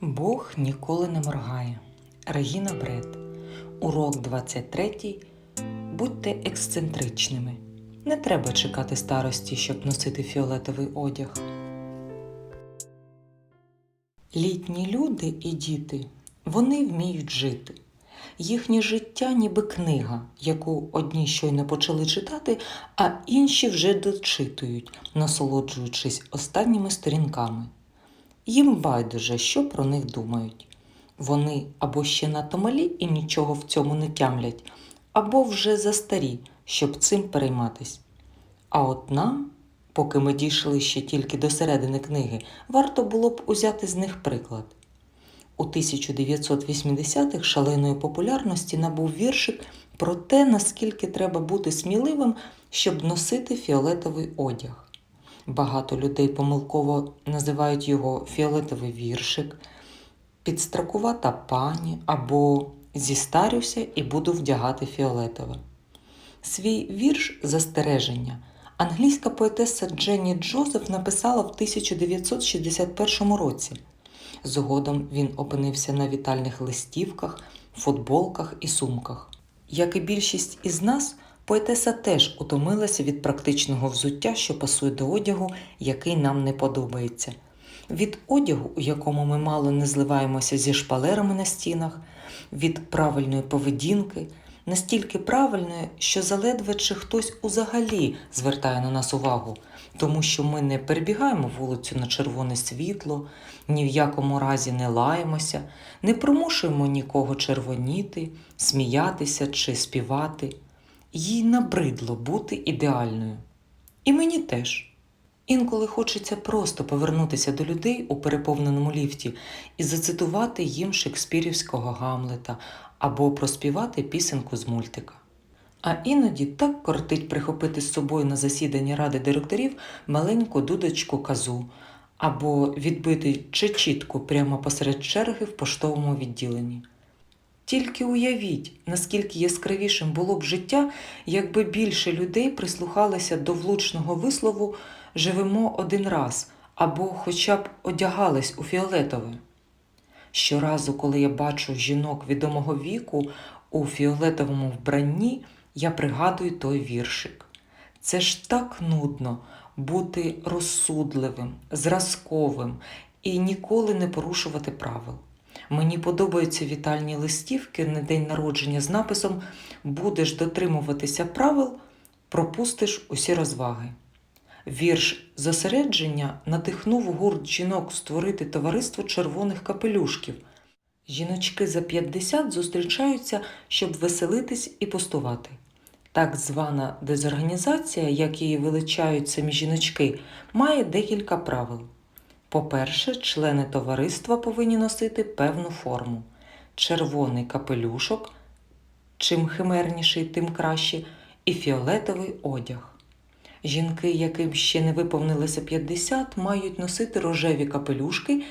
Бог ніколи не моргає. Регіна Бред. Урок 23. Будьте ексцентричними. Не треба чекати старості, щоб носити фіолетовий одяг. Літні люди і діти вони вміють жити. Їхнє життя ніби книга, яку одні щойно почали читати, а інші вже дочитують, насолоджуючись останніми сторінками. Їм байдуже, що про них думають. Вони або ще надто малі і нічого в цьому не тямлять, або вже застарі, щоб цим перейматись. А от нам, поки ми дійшли ще тільки до середини книги, варто було б узяти з них приклад. У 1980-х шаленої популярності набув віршик про те, наскільки треба бути сміливим, щоб носити фіолетовий одяг. Багато людей помилково називають його фіолетовий віршик, підстракувата пані або зістарюся і буду вдягати фіолетове. Свій вірш застереження англійська поетеса Дженні Джозеф написала в 1961 році. Згодом він опинився на вітальних листівках, футболках і сумках. Як і більшість із нас, поетеса теж утомилася від практичного взуття, що пасує до одягу, який нам не подобається. Від одягу, у якому ми мало не зливаємося зі шпалерами на стінах, від правильної поведінки, настільки правильної, що заледве чи хтось узагалі звертає на нас увагу, тому що ми не перебігаємо вулицю на червоне світло, ні в якому разі не лаємося, не примушуємо нікого червоніти, сміятися чи співати. Їй набридло бути ідеальною. І мені теж. Інколи хочеться просто повернутися до людей у переповненому ліфті і зацитувати їм шекспірівського Гамлета або проспівати пісенку з мультика. А іноді так кортить прихопити з собою на засідання ради директорів маленьку дудочку казу або відбити чечітку прямо посеред черги в поштовому відділенні. Тільки уявіть, наскільки яскравішим було б життя, якби більше людей прислухалися до влучного вислову живемо один раз або хоча б одягались у фіолетове. Щоразу, коли я бачу жінок відомого віку у фіолетовому вбранні, я пригадую той віршик. Це ж так нудно бути розсудливим, зразковим і ніколи не порушувати правил. Мені подобаються вітальні листівки на день народження з написом Будеш дотримуватися правил, пропустиш усі розваги. Вірш зосередження надихнув гурт жінок створити товариство червоних капелюшків. Жіночки за 50 зустрічаються, щоб веселитись і пустувати. Так звана дезорганізація, як її величають самі жіночки, має декілька правил. По-перше, члени товариства повинні носити певну форму: червоний капелюшок, чим химерніший, тим краще, і фіолетовий одяг. Жінки, яким ще не виповнилося 50, мають носити рожеві капелюшки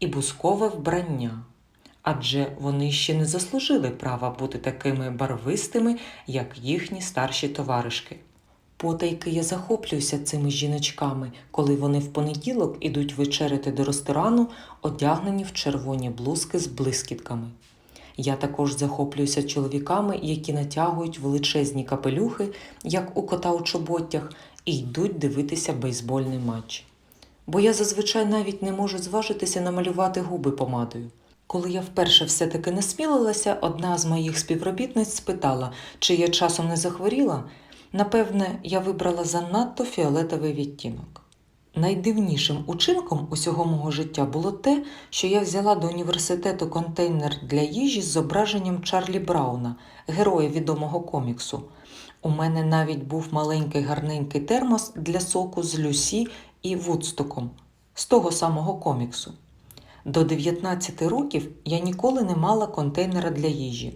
і бускове вбрання, адже вони ще не заслужили права бути такими барвистими, як їхні старші товаришки. Потайки я захоплююся цими жіночками, коли вони в понеділок ідуть вечеряти до ресторану, одягнені в червоні блузки з блискітками. Я також захоплююся чоловіками, які натягують величезні капелюхи, як у кота у чоботях, і йдуть дивитися бейсбольний матч. Бо я зазвичай навіть не можу зважитися намалювати губи помадою. Коли я вперше все-таки насмілилася, одна з моїх співробітниць спитала, чи я часом не захворіла. Напевне, я вибрала занадто фіолетовий відтінок. Найдивнішим учинком усього мого життя було те, що я взяла до університету контейнер для їжі з зображенням Чарлі Брауна, героя відомого коміксу. У мене навіть був маленький гарненький термос для соку з Люсі і Вудстоком з того самого коміксу. До 19 років я ніколи не мала контейнера для їжі.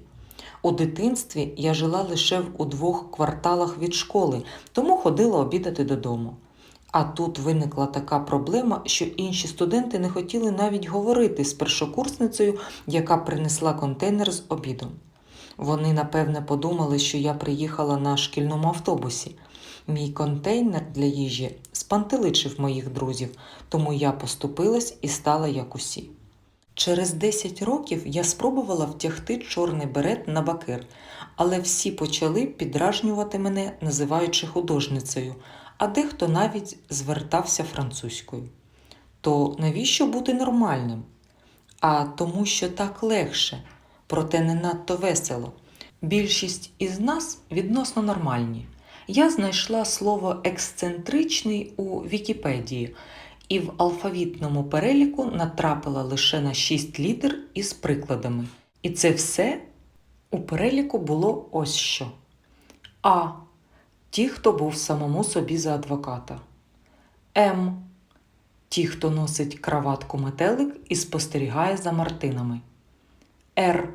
У дитинстві я жила лише у двох кварталах від школи, тому ходила обідати додому. А тут виникла така проблема, що інші студенти не хотіли навіть говорити з першокурсницею, яка принесла контейнер з обідом. Вони, напевне, подумали, що я приїхала на шкільному автобусі. Мій контейнер для їжі спантеличив моїх друзів, тому я поступилась і стала як усі. Через 10 років я спробувала втягти чорний берет на бакир, але всі почали підражнювати мене, називаючи художницею, а дехто навіть звертався французькою. То навіщо бути нормальним? А тому, що так легше, проте не надто весело. Більшість із нас відносно нормальні. Я знайшла слово ексцентричний у Вікіпедії і в алфавітному переліку натрапила лише на 6 літер із прикладами. І це все у переліку було ось що. А. Ті, хто був самому собі за адвоката. М. Ті, хто носить краватку метелик і спостерігає за мартинами. Р.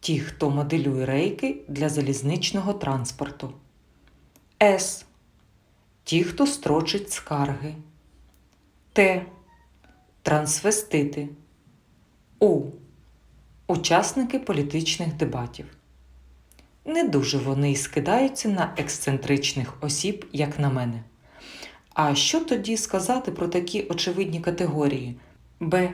Ті, хто моделює рейки для залізничного транспорту. С. Ті, хто строчить скарги. Т. Трансвестити. У. Учасники політичних дебатів. Не дуже вони скидаються на ексцентричних осіб, як на мене. А що тоді сказати про такі очевидні категорії? Б.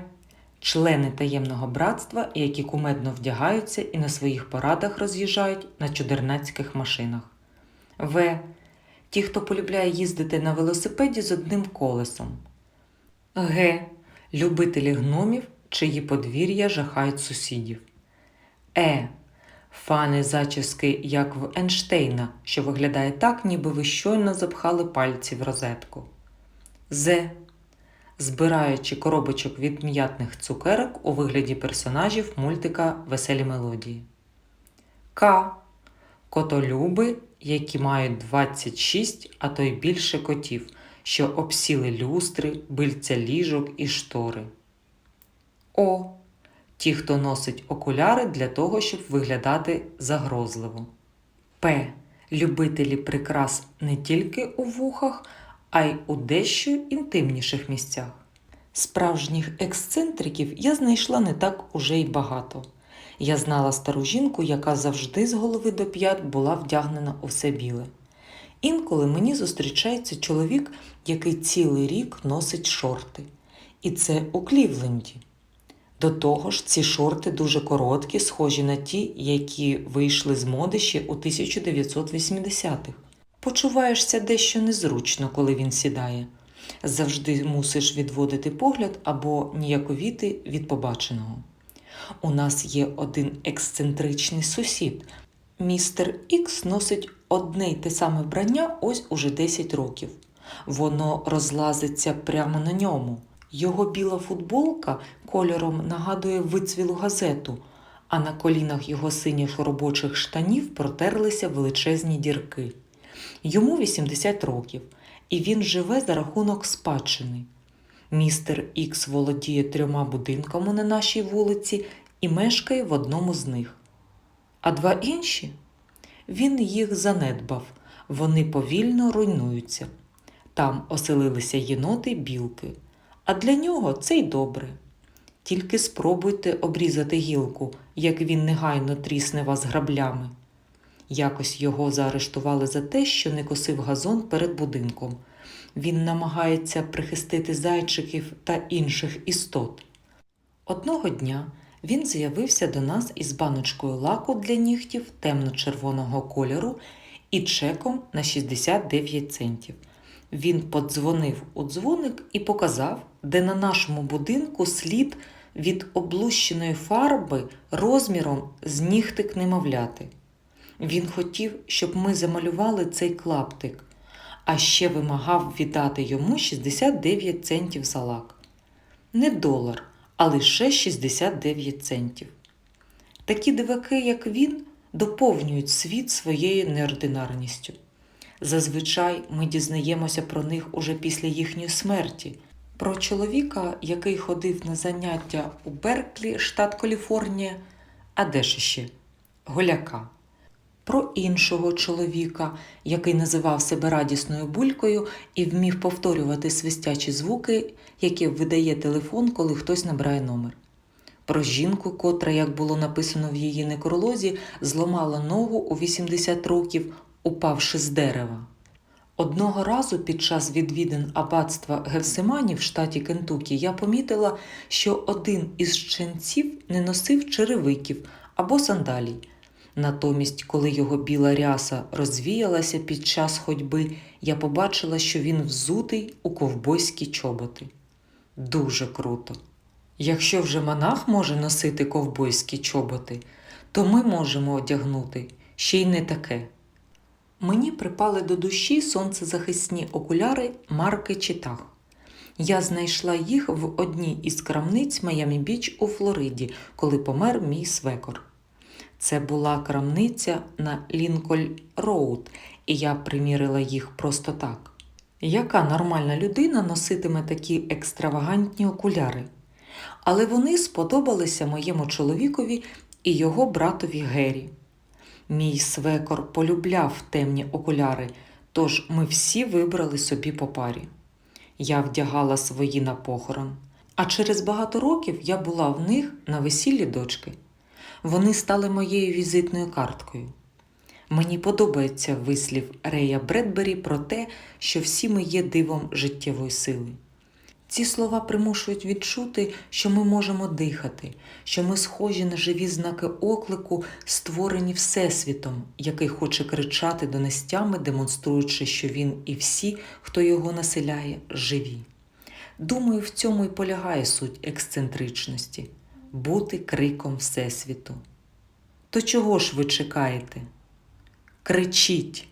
Члени таємного братства, які кумедно вдягаються і на своїх порадах роз'їжджають на чудернацьких машинах. В. Ті, хто полюбляє їздити на велосипеді з одним колесом. Г. Любителі гномів, чиї подвір'я жахають сусідів. Е. Фани зачіски, як в Ейнштейна, що виглядає так, ніби ви щойно запхали пальці в розетку. З. Збираючи коробочок від м'ятних цукерок у вигляді персонажів мультика Веселі мелодії. К. Котолюби, які мають 26, а то й більше котів, що обсіли люстри, бильця ліжок і штори. О. Ті, хто носить окуляри для того, щоб виглядати загрозливо. П. Любителі прикрас не тільки у вухах, а й у дещо інтимніших місцях. Справжніх ексцентриків я знайшла не так уже й багато. Я знала стару жінку, яка завжди з голови до п'ят була вдягнена у все біле. Інколи мені зустрічається чоловік, який цілий рік носить шорти. І це у Клівленді. До того ж, ці шорти дуже короткі, схожі на ті, які вийшли з моди ще у 1980-х. Почуваєшся дещо незручно, коли він сідає. Завжди мусиш відводити погляд або ніяковіти від побаченого. У нас є один ексцентричний сусід. Містер Ікс носить одне й те саме вбрання ось уже 10 років. Воно розлазиться прямо на ньому. Його біла футболка кольором нагадує вицвілу газету, а на колінах його синіх робочих штанів протерлися величезні дірки. Йому 80 років, і він живе за рахунок спадщини. Містер Ікс володіє трьома будинками на нашій вулиці і мешкає в одному з них. А два інші він їх занедбав, вони повільно руйнуються. Там оселилися єноти білки. А для нього це й добре. Тільки спробуйте обрізати гілку, як він негайно трісне вас граблями. Якось його заарештували за те, що не косив газон перед будинком. Він намагається прихистити зайчиків та інших істот. Одного дня він з'явився до нас із баночкою лаку для нігтів темно-червоного кольору і чеком на 69 центів. Він подзвонив у дзвоник і показав, де на нашому будинку слід від облущеної фарби розміром з нігтик немовляти. Він хотів, щоб ми замалювали цей клаптик, а ще вимагав віддати йому 69 центів за лак. Не долар, а лише 69 центів. Такі диваки, як він, доповнюють світ своєю неординарністю. Зазвичай ми дізнаємося про них уже після їхньої смерті. Про чоловіка, який ходив на заняття у Берклі, штат Каліфорнія, а де ще? Голяка. Про іншого чоловіка, який називав себе радісною булькою і вмів повторювати свистячі звуки, які видає телефон, коли хтось набирає номер. Про жінку, котра, як було написано в її некролозі, зламала ногу у 80 років, упавши з дерева. Одного разу під час відвідин аббатства Гевсимані в штаті Кентукі я помітила, що один із ченців не носив черевиків або сандалій. Натомість, коли його біла ряса розвіялася під час ходьби, я побачила, що він взутий у ковбойські чоботи. Дуже круто. Якщо вже монах може носити ковбойські чоботи, то ми можемо одягнути ще й не таке. Мені припали до душі сонцезахисні окуляри марки Читах. Я знайшла їх в одній із крамниць Майамі Біч у Флориді, коли помер мій свекор. Це була крамниця на Лінколь Роуд, і я примірила їх просто так. Яка нормальна людина носитиме такі екстравагантні окуляри? Але вони сподобалися моєму чоловікові і його братові Гері. Мій свекор полюбляв темні окуляри, тож ми всі вибрали собі по парі. Я вдягала свої на похорон, а через багато років я була в них на весіллі дочки. Вони стали моєю візитною карткою. Мені подобається вислів Рея Бредбері про те, що всі ми є дивом життєвої сили. Ці слова примушують відчути, що ми можемо дихати, що ми схожі на живі знаки оклику, створені Всесвітом, який хоче кричати донестями, демонструючи, що він і всі, хто його населяє, живі. Думаю, в цьому і полягає суть ексцентричності бути криком Всесвіту. То чого ж ви чекаєте? Кричіть!